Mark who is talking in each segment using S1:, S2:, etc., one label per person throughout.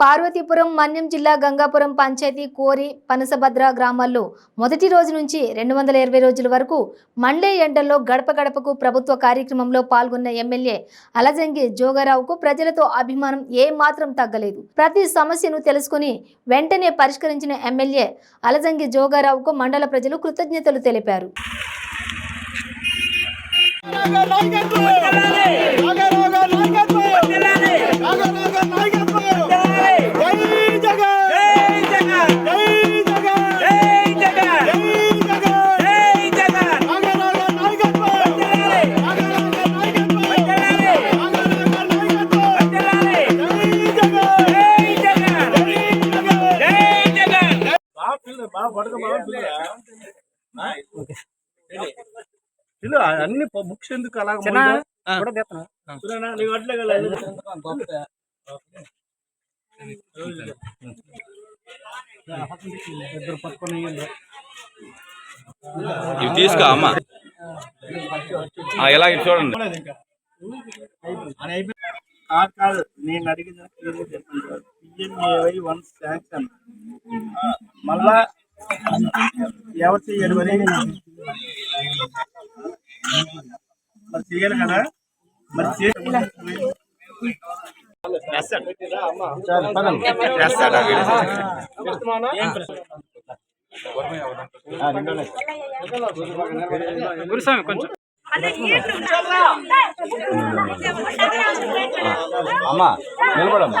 S1: పార్వతీపురం మన్యం జిల్లా గంగాపురం పంచాయతీ కోరి పనసభద్ర గ్రామాల్లో మొదటి రోజు నుంచి రెండు వందల ఇరవై రోజుల వరకు మండే ఎండల్లో గడప గడపకు ప్రభుత్వ కార్యక్రమంలో పాల్గొన్న ఎమ్మెల్యే అలజంగి జోగారావుకు ప్రజలతో అభిమానం ఏమాత్రం తగ్గలేదు ప్రతి సమస్యను తెలుసుకుని వెంటనే పరిష్కరించిన ఎమ్మెల్యే అలజంగి జోగారావుకు మండల ప్రజలు కృతజ్ఞతలు తెలిపారు
S2: అన్ని బుక్స్ ఎందుకు అలా
S3: ఇవి తీసుకో అమ్మ. చూడండి.
S2: కాదు కాదు నేను అడిగిన పిఎంఏవై వన్ శాంక్షన్ మళ్ళా ఎవరు చెయ్యాలి మరి? మరి చెయ్యాలి కదా? మరి గురుస్వామి కొంచెం
S3: అమ్మా నిలబడమ్మా.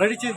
S2: రెడీ చేసి